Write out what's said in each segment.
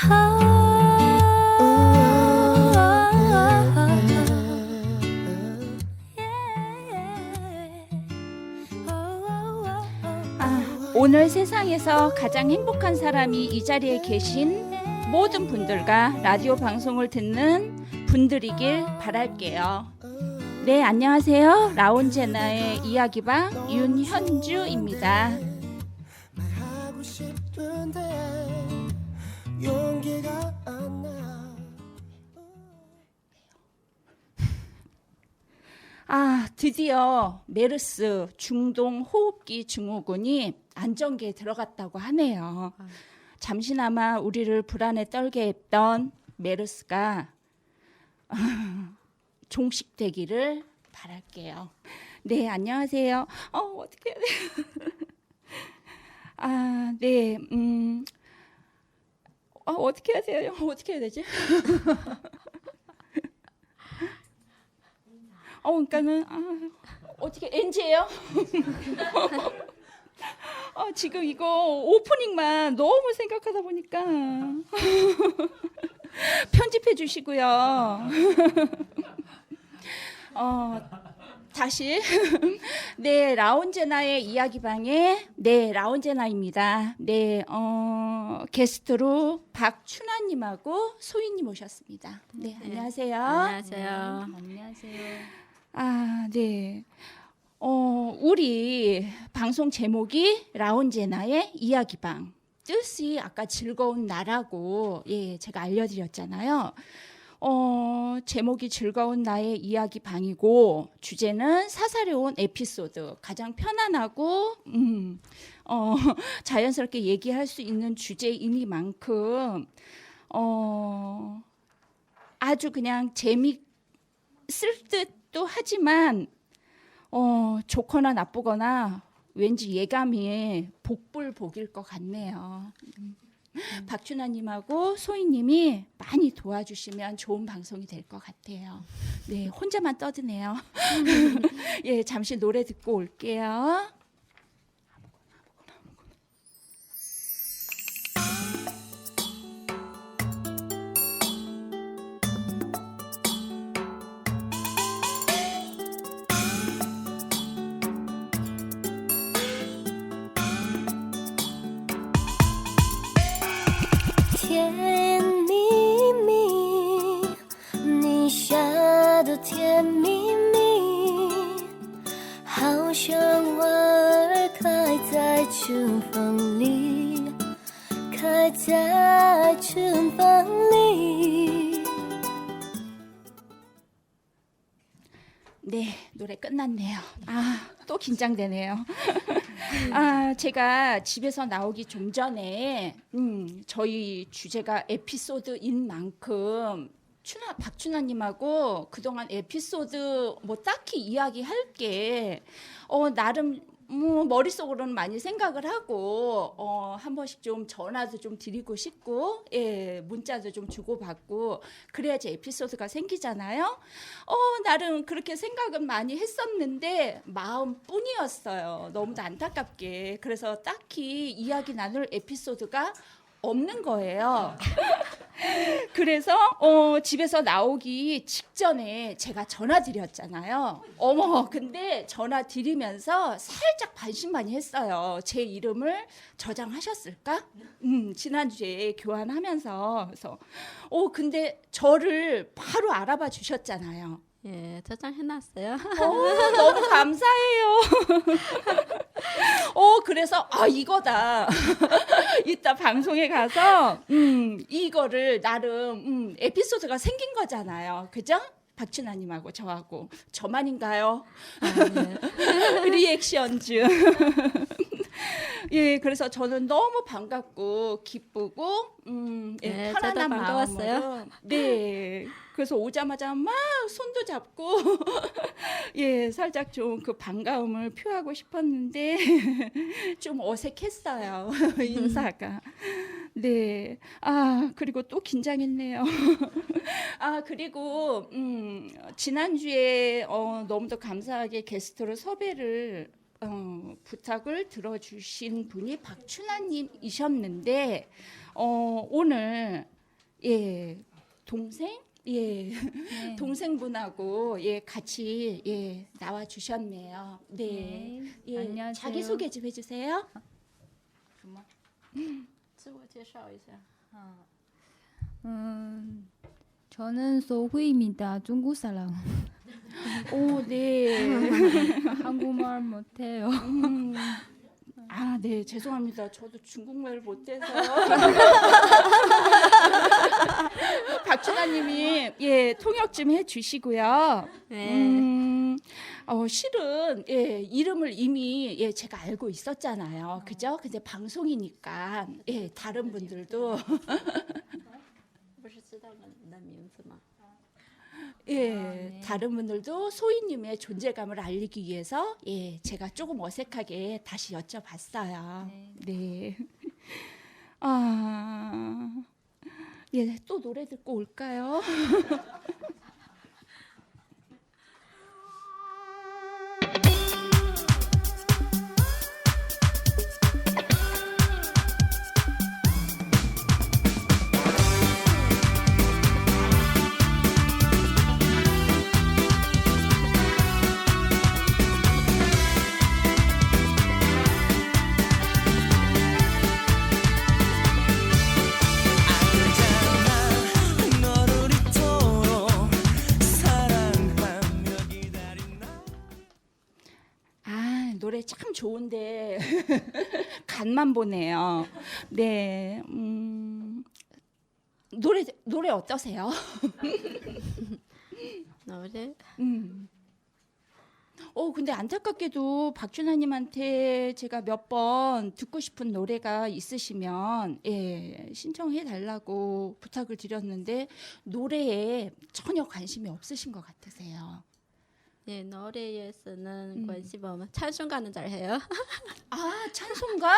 아, 오늘 세상에서 가장 행복한 사람이 이 자리에 계신 모든 분들과 라디오 방송을 듣는 분들이길 바랄게요. 네, 안녕하세요. 라운제나의 이야기방 윤현주입니다. 용기가 안 나. 아, 드디어 메르스 중동 호흡기 증후군이 안정기에 들어갔다고 하네요. 잠시나마 우리를 불안에 떨게 했던 메르스가 종식되기를 바랄게요. 네, 안녕하세요. 어, 어떻게 해야 돼? 아, 네, 음, 어, 어떻게 해야 돼요? 어떻게 해야 되지? 어, 그러니까는 아, 어떻게 NG예요? 아, 지금 이거 오프닝만 너무 생각하다 보니까 편집해 주시고요. 어, 다시 네 라운제나의 이야기방에 네 라운제나입니다. 네 어, 게스트로 박춘하님하고 소희님 오셨습니다. 네, 안녕하세요. 안녕하세요. 네, 안녕하세요. 아 네. 어 우리 방송 제목이 라운제나의 이야기방. 뜻이 아까 즐거운 나라고 예 제가 알려드렸잖아요. 어, 제목이 즐거운 나의 이야기 방이고 주제는 사살에 온 에피소드 가장 편안하고 음, 어, 자연스럽게 얘기할 수 있는 주제이니만큼 어, 아주 그냥 재미있을 듯도 하지만 어, 좋거나 나쁘거나 왠지 예감이 복불복일 것 같네요. 음. 박춘하님하고 소희님이 많이 도와주시면 좋은 방송이 될 것 같아요. 네, 혼자만 떠드네요. 예, 잠시 노래 듣고 올게요. 儿开在春风里，开在春风里。 네, 노래 끝났네요. 아, 또 긴장되네요. 아, 제가 집에서 나오기 좀 전에 음, 저희 주제가 에피소드인 만큼 춘하 박춘하님하고 그동안 에피소드 뭐 딱히 이야기할 게 어, 나름 뭐 머릿속으로는 많이 생각을 하고 어, 한 번씩 좀 전화도 좀 드리고 싶고 예, 문자도 좀 주고받고 그래야지 에피소드가 생기잖아요. 어, 나름 그렇게 생각은 많이 했었는데 마음뿐이었어요. 너무도 안타깝게. 그래서 딱히 이야기 나눌 에피소드가 없는 거예요. 그래서 어, 집에서 나오기 직전에 제가 전화 드렸잖아요. 어머, 근데 전화 드리면서 살짝 반신반의 했어요. 제 이름을 저장하셨을까? 음, 지난주에 교환하면서 그래서 어, 근데 저를 바로 알아봐 주셨잖아요. 예, 저장해놨어요. 어, 너무 감사해요. 어, 그래서 아 이거다. 이따 방송에 가서 음, 이거를 나름 음, 에피소드가 생긴 거잖아요. 그죠? 박춘하님하고 저하고 저만인가요? 리액션즈. 예, 그래서 저는 너무 반갑고 기쁘고 음, 예, 네, 편안한 저도 반가웠어요. 마음으로 네. 그래서 오자마자 막 손도 잡고 예, 살짝 좀 그 반가움을 표하고 싶었는데 좀 어색했어요. 인사가. 네. 아, 그리고 또 긴장했네요. 아, 그리고 음, 지난주에 어, 너무도 감사하게 게스트로 섭외를 어, 부탁을 들어주신 분이 박춘하님이셨는데 어, 오늘 예 동생 예 동생분하고 예 같이 예 나와 주셨네요. 네. 예, 안녕하세요. 자기 소개 좀 해주세요. 自我介绍一下。 음, 저는 소후입니다. 중국 사람. 오 네. 한국말 못해요. 음, 아, 네, 죄송합니다. 저도 중국말 못해서. 박준하님이 예 통역 좀 해주시고요. 네. 음, 어, 실은 예 이름을 이미 예 제가 알고 있었잖아요. 그죠? 근데 방송이니까 예 다른 분들도 不是知道你的名字吗？ 예 네. 다른 분들도 소희님의 존재감을 알리기 위해서 예 제가 조금 어색하게 다시 여쭤봤어요. 네. 네. 아, 예, 또 노래 듣고 올까요? 좋은데 간만 보네요. 네, 음, 노래 노래 어떠세요? 노래 음. 어, 근데 안타깝게도 박준하님한테 제가 몇 번 듣고 싶은 노래가 있으시면 예, 신청해 달라고 부탁을 드렸는데 노래에 전혀 관심이 없으신 것 같으세요. 예 노래에서는 음. 관심 없는 찬송가는 잘 해요. 아, 찬송가?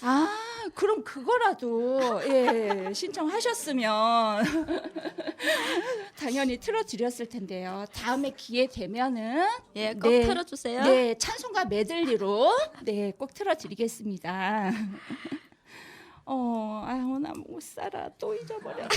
아, 그럼 그거라도 예, 신청하셨으면 당연히 틀어드렸을 텐데요. 다음에 기회 되면은 예, 꼭 네. 틀어주세요. 네, 찬송가 메들리로 네, 꼭 틀어드리겠습니다. 어, 아유, 나 못 살아. 또 잊어버렸다.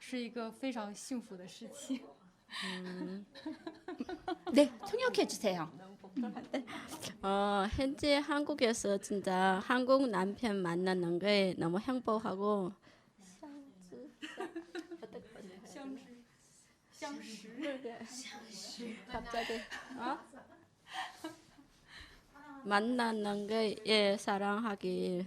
是一个非常幸福的事情。 네, 통역해 주세요. 어, 현재 한국에서 진짜 한국 남편 만나는 게 너무 행복하고 相识， 갑자기 어? 만나는 게 예, 사랑하길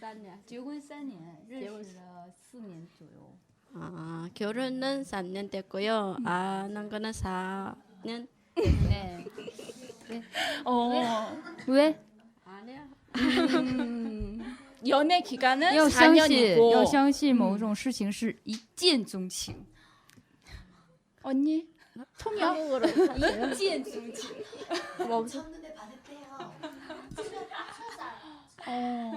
3년. 结婚三年，认结婚识了四年左右。 아, 결혼은 3년 됐고요. 아는 거는 4년. 네. 어, 왜？ 아니야. 음, 연애 기간은 要相信， 4년이고 要相信某种事情是一见钟情。 언니 통역 한국어로 하세요. 见钟情。 뭐, 어.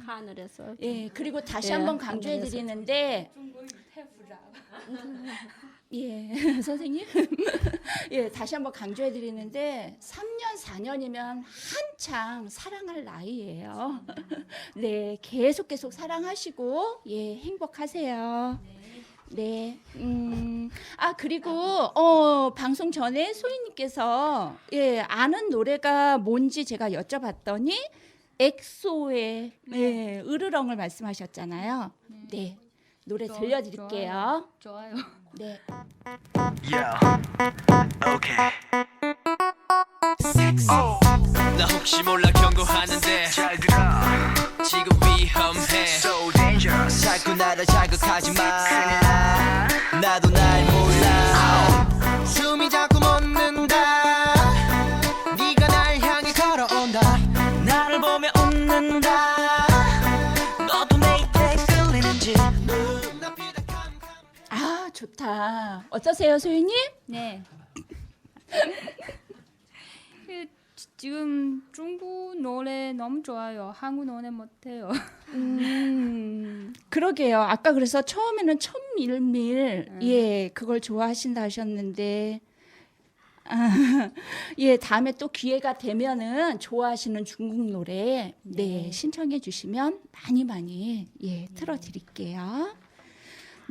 하늘에서. 예, 그리고 다시 예, 한번 강조해. 드리는데 예, 선생님. 예, 다시 한번 강조해 드리는데 3년, 4년이면 한창 사랑할 나이예요. 네, 계속 계속 사랑하시고 예, 행복하세요. 네. 음. 아, 그리고 어, 방송 전에 소희 님께서 예, 아는 노래가 뭔지 제가 여쭤봤더니 엑소의 예, 으르렁을 말씀하셨잖아요. 네. 노래 좋아- 들려 드릴게요. 좋아요. 네. Yo, okay. 나 혹시 몰라 경고하는데 잘 들어 지금 위험해 So dangerous 자꾸 나를 자극하지 마 나도 날 몰라 숨이 자 아, 좋다. 어떠세요, 소희님? 네. 그, 지- 지금 중국 노래 너무 좋아요. 한국 노래 못해요. 음, 그러게요. 아까 그래서 처음에는 천밀밀 음. 예 그걸 좋아하신다 하셨는데 아, 예 다음에 또 기회가 되면은 좋아하시는 중국 노래 네, 신청해 주시면 많이 많이 예 틀어 드릴게요.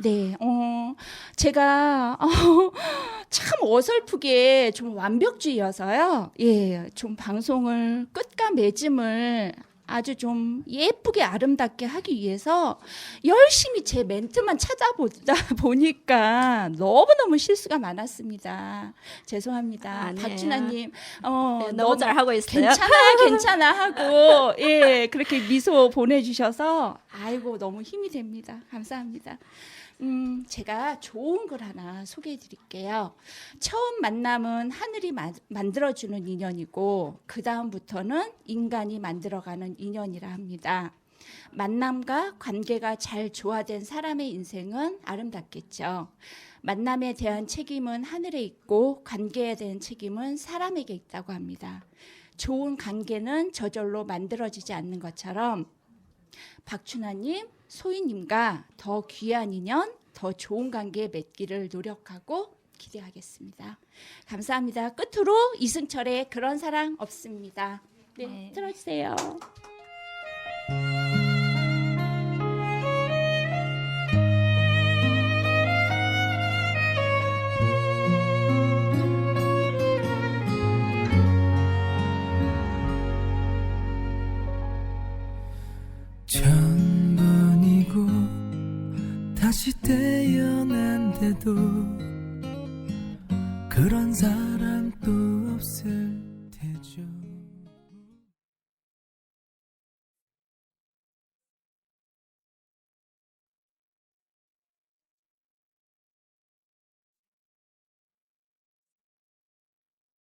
네, 어, 제가 어, 참 어설프게 좀 완벽주의여서요. 예, 좀 방송을 끝과 맺음을 아주 좀 예쁘게 아름답게 하기 위해서 열심히 제 멘트만 찾아보다 보니까 너무너무 실수가 많았습니다. 죄송합니다. 아니에요. 박준하님, 어, 예, 너무 잘 하고 있어요. 괜찮아, 괜찮아 하고, 예, 그렇게 미소 보내주셔서, 아이고, 너무 힘이 됩니다. 감사합니다. 음, 제가 좋은 글 하나 소개해 드릴게요. 처음 만남은 하늘이 마- 만들어주는 인연이고, 그다음부터는 인간이 만들어가는 인연이라 합니다. 만남과 관계가 잘 조화된 사람의 인생은 아름답겠죠. 만남에 대한 책임은 하늘에 있고 관계에 대한 책임은 사람에게 있다고 합니다. 좋은 관계는 저절로 만들어지지 않는 것처럼 박춘하님, 소희님과 더 귀한 인연, 더 좋은 관계 맺기를 노력하고 기대하겠습니다. 감사합니다. 끝으로 이승철의 그런 사랑 없습니다. 네, 네. 틀어주세요. 다시 태어난데도 그런 사람